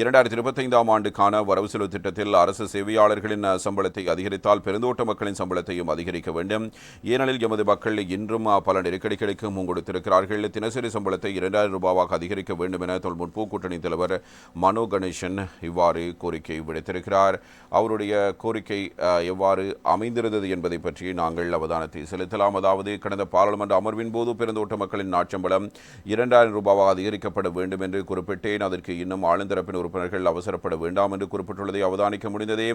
இரண்டாயிரத்தி இருபத்தைந்தாம் ஆண்டுக்கான வரவு செலவு திட்டத்தில் அரசு சேவையாளர்களின் சம்பளத்தை அதிகரித்தால் பெருந்தோட்ட மக்களின் சம்பளத்தையும் அதிகரிக்க வேண்டும். ஏனெனில் எமது மக்கள் இன்றும் பல நெருக்கடிகளுக்கு முன்கொடுத்திருக்கிறார்கள் தினசரி சம்பளத்தை இரண்டாயிரம் ரூபாவாக அதிகரிக்க வேண்டும் என தொல் கூட்டணி தலைவர் மனோ கணேசன் இவ்வாறு கோரிக்கை விடுத்திருக்கிறார். அவருடைய கோரிக்கை எவ்வாறு அமைந்திருந்தது என்பதை பற்றி நாங்கள் அவதானத்தை செலுத்தலாம். அதாவது கடந்த பாராளுமன்ற அமர்வின் போது பெருந்தோட்ட மக்களின் நாட்சம்பளம் இரண்டாயிரம் ரூபாவாக அதிகரிக்கப்பட வேண்டும் என்று குறிப்பிட்டேன். அதற்கு இன்னும் ஆளுந்தரப்பின் உறுப்பினர்கள் அவசரப்பட வேண்டாம் என்று குறிப்பிட்டுள்ளதை அவதானிக்க முடிந்ததே.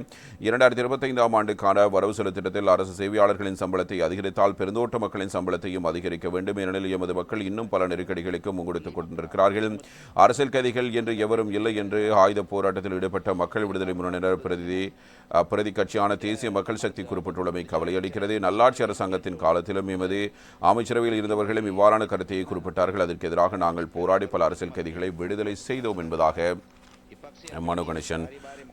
இரண்டாயிரத்தி இருபத்தைந்தாம் ஆண்டுக்கான வரவு செலவு திட்டத்தில் அரசு சேவையாளர்களின் சம்பளத்தை அதிகரித்தால் பெருந்தோட்ட மக்களின் சம்பளத்தையும் அதிகரிக்க வேண்டும் ஏனெனில் எமது மக்கள் இன்னும் பல நெருக்கடிகளுக்கு முங்கொடுத்துக் கொண்டிருக்கிறார்கள். அரசியல் கைதிகள் என்று எவரும் இல்லை என்று ஆயுத போராட்டத்தில் ஈடுபட்ட மக்கள் விடுதலை முன்னணியினர் பிரதி பிரதி கட்சியான தேசிய மக்கள் சக்தி குறிப்பிட்டுள்ளமை கவலையளிக்கிறது நல்லாட்சி அரசாங்கத்தின் காலத்திலும் எமது அமைச்சரவையில் இருந்தவர்களும் இவ்வாறான கருத்தையை குறிப்பிட்டார்கள். அதற்கு எதிராக நாங்கள் போராடி பல அரசியல் கைதிகளை விடுதலை செய்தோம் என்பதாக மனு கணேசன்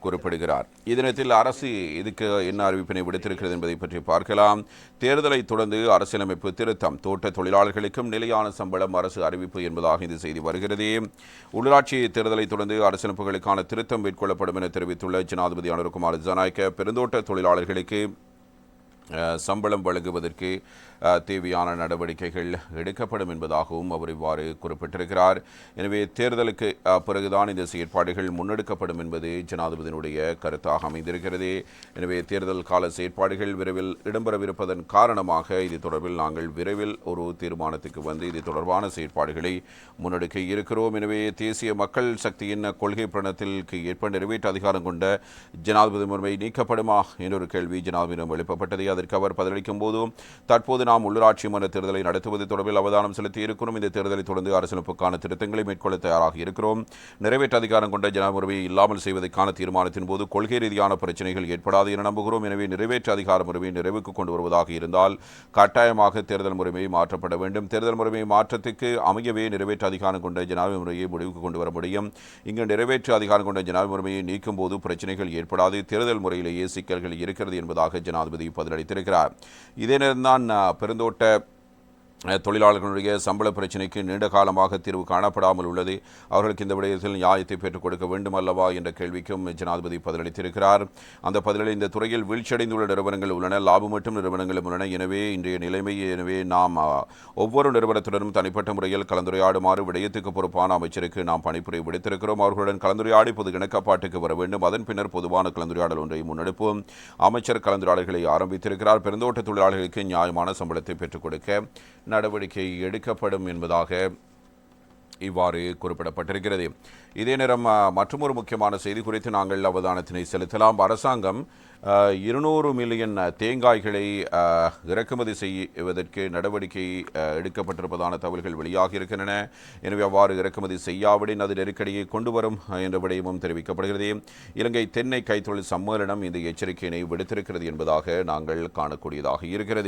குறிப்பிடுகிறார். இதனத்தில் அரசு இதுக்கு என்ன அறிவிப்பினை விடுத்திருக்கிறது என்பதை பற்றி பார்க்கலாம். தேர்தலை தொடர்ந்து அரசியலமைப்பு திருத்தம் தோட்ட தொழிலாளர்களுக்கும் நிலையான சம்பளம் அரசு அறிவிப்பு என்பதாக இந்த செய்தி வருகிறது. உள்ளாட்சி தேர்தலை தொடர்ந்து அரசியலமைப்புகளுக்கான திருத்தம் மேற்கொள்ளப்படும் என தெரிவித்துள்ள ஜனாதிபதி அனுர்குமார் ஜனாய்க்க பெருந்தோட்ட தொழிலாளர்களுக்கு சம்பளம் வழங்குவதற்கு தேவையான நடவடிக்கைகள் எடுக்கப்படும் என்பதாகவும் அவர் இவ்வாறு குறிப்பிட்டிருக்கிறார். எனவே தேர்தலுக்கு பிறகுதான் இந்த செயற்பாடுகள் முன்னெடுக்கப்படும் என்பது ஜனாதிபதியினுடைய கருத்தாக அமைந்திருக்கிறது. எனவே தேர்தல் கால செயற்பாடுகள் விரைவில் இடம்பெறவிருப்பதன் காரணமாக இது தொடர்பில் நாங்கள் விரைவில் ஒரு தீர்மானத்துக்கு வந்து இது தொடர்பான செயற்பாடுகளை முன்னெடுக்க இருக்கிறோம். எனவே தேசிய மக்கள் சக்தியின் கொள்கை பிரணத்திற்கு ஏற்ப நிறைவேற்று அதிகாரம் கொண்ட ஜனாதிபதி முறைமை நீக்கப்படுமா? என்றொரு கேள்வி ஜனாதிபதியிடம் எழுப்பப்பட்டது. அதற்கு அவர் பதிலளிக்கும் போது தற்போது நாம் உள்ளூராட்சி மன்ற தேர்தலை நடத்துவது தொடர்பில் அவதானம் செலுத்தி இருக்கிறோம் இந்த தேர்தலை தொடர்ந்து அரசியலமைப்புக்கான திருத்தங்களை மேற்கொள்ள தயாராக இருக்கிறோம். நிறைவேற்ற அதிகாரம் கொண்ட ஜனமுறையை இல்லாமல் செய்வதற்கான தீர்மானத்தின் போது கொள்கை ரீதியான பிரச்சனைகள் ஏற்படாது என நம்புகிறோம். எனவே நிறைவேற்ற அதிகார முறையை நிறைவுக்கு கொண்டு வருவதாக இருந்தால் கட்டாயமாக தேர்தல் முறைமை மாற்றப்பட வேண்டும். தேர்தல் முறைமை மாற்றத்துக்கு அமையவே நிறைவேற்ற அதிகாரம் கொண்ட ஜனாதிபதி முறையை முடிவுக்கு கொண்டு வர முடியும். இங்கு நிறைவேற்று அதிகாரம் கொண்ட ஜனாதிபதி முறையை நீக்கும் போது பிரச்சனைகள் ஏற்படாது. தேர்தல் முறையிலேயே சிக்கல்கள் இருக்கிறது என்பதாக ஜனாதிபதி வைத்திருக்கிறார். இதே நேரம்தான் பெருந்தோட்ட தொழிலாளர்களுடைய சம்பள பிரச்சினைக்கு நீண்ட காலமாக தீர்வு காணப்படாமல் உள்ளது. அவர்களுக்கு இந்த விடயத்தில் நியாயத்தை பெற்றுக் கொடுக்க வேண்டும் அல்லவா என்ற கேள்விக்கும் ஜனாதிபதி பதிலளித்திருக்கிறார். அந்த பதிலில் இந்த துறையில் வீழ்ச்சியடைந்துள்ள நிறுவனங்கள் உள்ளன லாபம் மற்றும் நிறுவனங்களும் உள்ளன. எனவே இன்றைய நிலைமை எனவே நாம் ஒவ்வொரு நிறுவனத்துடனும் தனிப்பட்ட முறையில் கலந்துரையாடுமாறு விடயத்துக்கு பொறுப்பான அமைச்சருக்கு நாம் பணிப்புரை விடுத்திருக்கிறோம். அவர்களுடன் கலந்துரையாடி பொது இணக்கப்பாட்டுக்கு வர வேண்டும். அதன் பின்னர் பொதுவான கலந்துரையாடல் ஒன்றை முன்னெடுப்போம். அமைச்சர் கலந்துரையாடல்களை ஆரம்பித்திருக்கிறார். பெருந்தோட்ட தொழிலாளர்களுக்கு நியாயமான சம்பளத்தை பெற்றுக் கொடுக்க நடவடிக்கை எடுக்கப்படும் என்பதாக இவ்வாறு குறிப்பிடப்பட்டிருக்கிறது. இதே நேரம் மற்றொரு முக்கியமான செய்தி குறித்து நாங்கள் அவதானத்தினை செலுத்தலாம். அரசாங்கம் இருநூறு மில்லியன் தேங்காய்களை இறக்குமதி செய்வதற்கு நடவடிக்கை எடுக்கப்பட்டிருப்பதான தகவல்கள் வெளியாகி இருக்கின்றன. எனவே அவ்வாறு இறக்குமதி செய்யாவிடின் அது நெருக்கடியை கொண்டு வரும் என்ற விடயமும் தெரிவிக்கப்படுகிறது. இலங்கை தென்னை கைத்தொழில் சம்மேளனம் இந்த எச்சரிக்கையினை விடுத்திருக்கிறது என்பதாக நாங்கள் காணக்கூடியதாக இருக்கிறது.